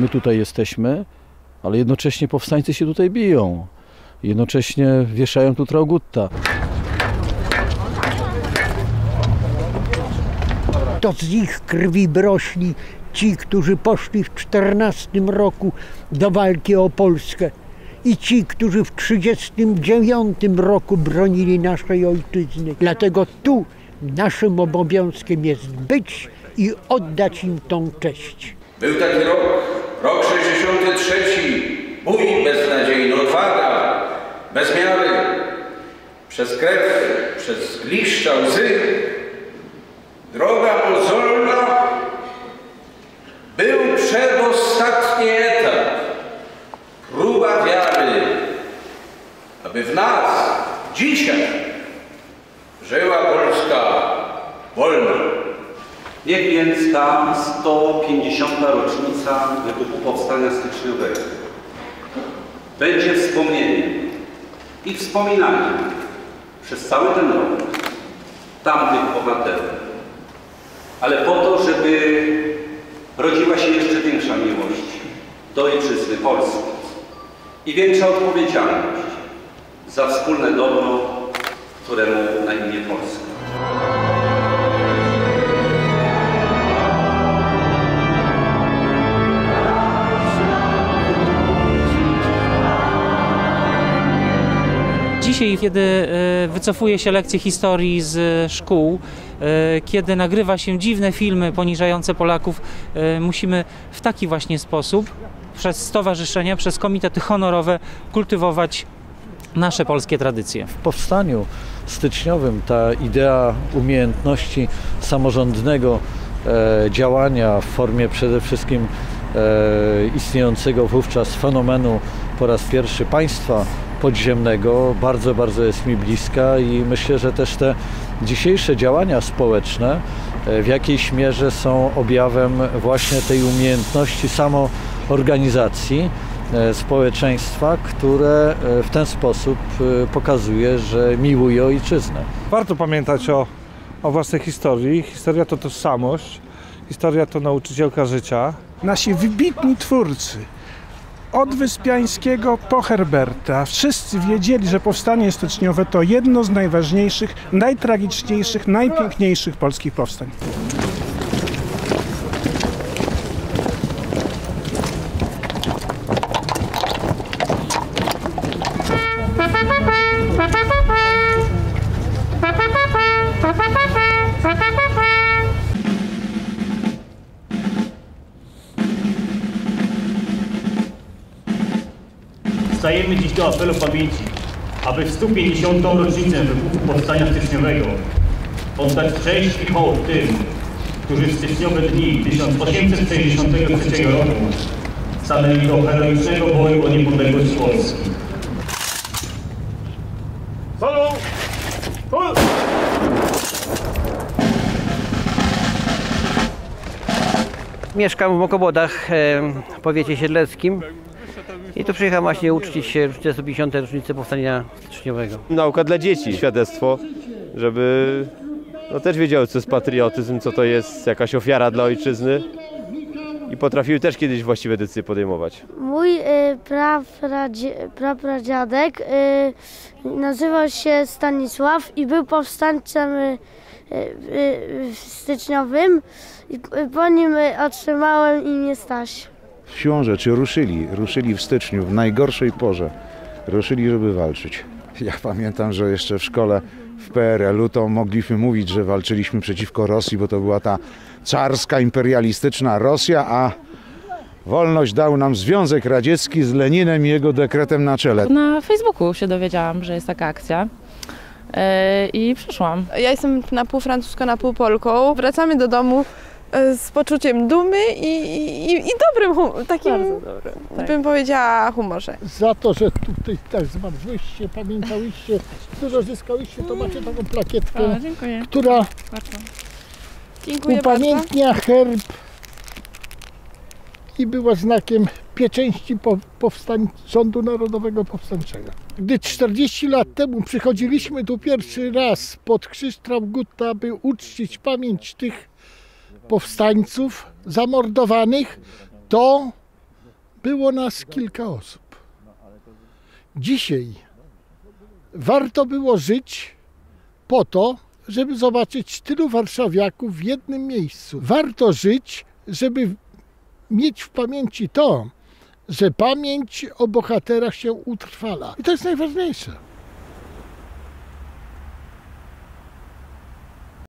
my tutaj jesteśmy, ale jednocześnie powstańcy się tutaj biją. Jednocześnie wieszają tu Traugutta. To z ich krwi brośli ci, którzy poszli w 14 roku do walki o Polskę i ci, którzy w 39 roku bronili naszej ojczyzny. Dlatego tu naszym obowiązkiem jest być i oddać im tą cześć. Był taki rok 63, bój beznadziejny, odwaga, bez miary, przez krew, przez liszcza, łzy, droga mozolna, był przedostatni etap, próba wiary, aby w nas dzisiaj żyła Polska wolna. Niech więc ta 150. rocznica wybuchu Powstania Styczniowego będzie wspomnieniem i wspominaniem przez cały ten rok tamtych bohaterów, ale po to, żeby rodziła się jeszcze większa miłość do ojczyzny Polski i większa odpowiedzialność za wspólne dobro, któremu na imię Polska. Dzisiaj, kiedy e, wycofuje się lekcje historii z szkół, e, kiedy nagrywa się dziwne filmy poniżające Polaków, e, musimy w taki właśnie sposób przez stowarzyszenia, przez komitety honorowe kultywować nasze polskie tradycje. W powstaniu styczniowym ta idea umiejętności samorządnego e, działania w formie przede wszystkim e, istniejącego wówczas fenomenu po raz pierwszy państwa podziemnego bardzo, bardzo jest mi bliska i myślę, że też te dzisiejsze działania społeczne e, w jakiejś mierze są objawem właśnie tej umiejętności samoorganizacji e, społeczeństwa, które e, w ten sposób pokazuje, że miłuje ojczyznę. Warto pamiętać o, o własnej historii. Historia to tożsamość, historia to nauczycielka życia. Nasi wybitni twórcy, od Wyspiańskiego po Herberta, wszyscy wiedzieli, że powstanie styczniowe to jedno z najważniejszych, najtragiczniejszych, najpiękniejszych polskich powstań. Stajemy dziś do apelu pamięci, aby w 150. rocznicę wybuchu Powstania Styczniowego oddać cześć i hołd tym, którzy w styczniowe dni 1863 roku stanęli do heroicznego boju o niepodległość Polski. Salą! Mieszkam w Mokobodach, w powiecie siedleckim i tu przyjechałem właśnie uczcić się rocznicę 150. rocznicę powstania styczniowego. Nauka dla dzieci, świadectwo, żeby no, też wiedziały, co jest patriotyzm, co to jest jakaś ofiara dla ojczyzny i potrafiły też kiedyś właściwe decyzje podejmować. Mój y, prapradziadek y, nazywał się Stanisław i był powstańcem y, y, y, styczniowym i p- po nim y, otrzymałem imię Staś. Siłą rzeczy ruszyli, ruszyli w styczniu, w najgorszej porze. Ruszyli, żeby walczyć. Ja pamiętam, że jeszcze w szkole w PRL-u to mogliśmy mówić, że walczyliśmy przeciwko Rosji, bo to była ta carska, imperialistyczna Rosja, a wolność dał nam Związek Radziecki z Leninem i jego dekretem na czele. Na Facebooku się dowiedziałam, że jest taka akcja. E, I przyszłam. Ja jestem na pół francuska, na pół Polką. Wracamy do domu z poczuciem dumy i, i, i dobrym, hum- takim, Bardzo dobrym, tak. bym powiedziała, humorze. Za to, że tutaj tak zmarzyłyście, pamiętałyście, dużo zyskałyście, to macie taką plakietkę, O, dziękuję. która Bardzo. Dziękuję upamiętnia herb i była znakiem pieczęści po, powstań, rządu narodowego powstańczego. Gdy 40 lat temu przychodziliśmy tu pierwszy raz pod krzyż Traugutta, by uczcić pamięć tych powstańców zamordowanych, to było nas kilka osób. Dzisiaj warto było żyć po to, żeby zobaczyć tylu warszawiaków w jednym miejscu. Warto żyć, żeby mieć w pamięci to, że pamięć o bohaterach się utrwala. I to jest najważniejsze.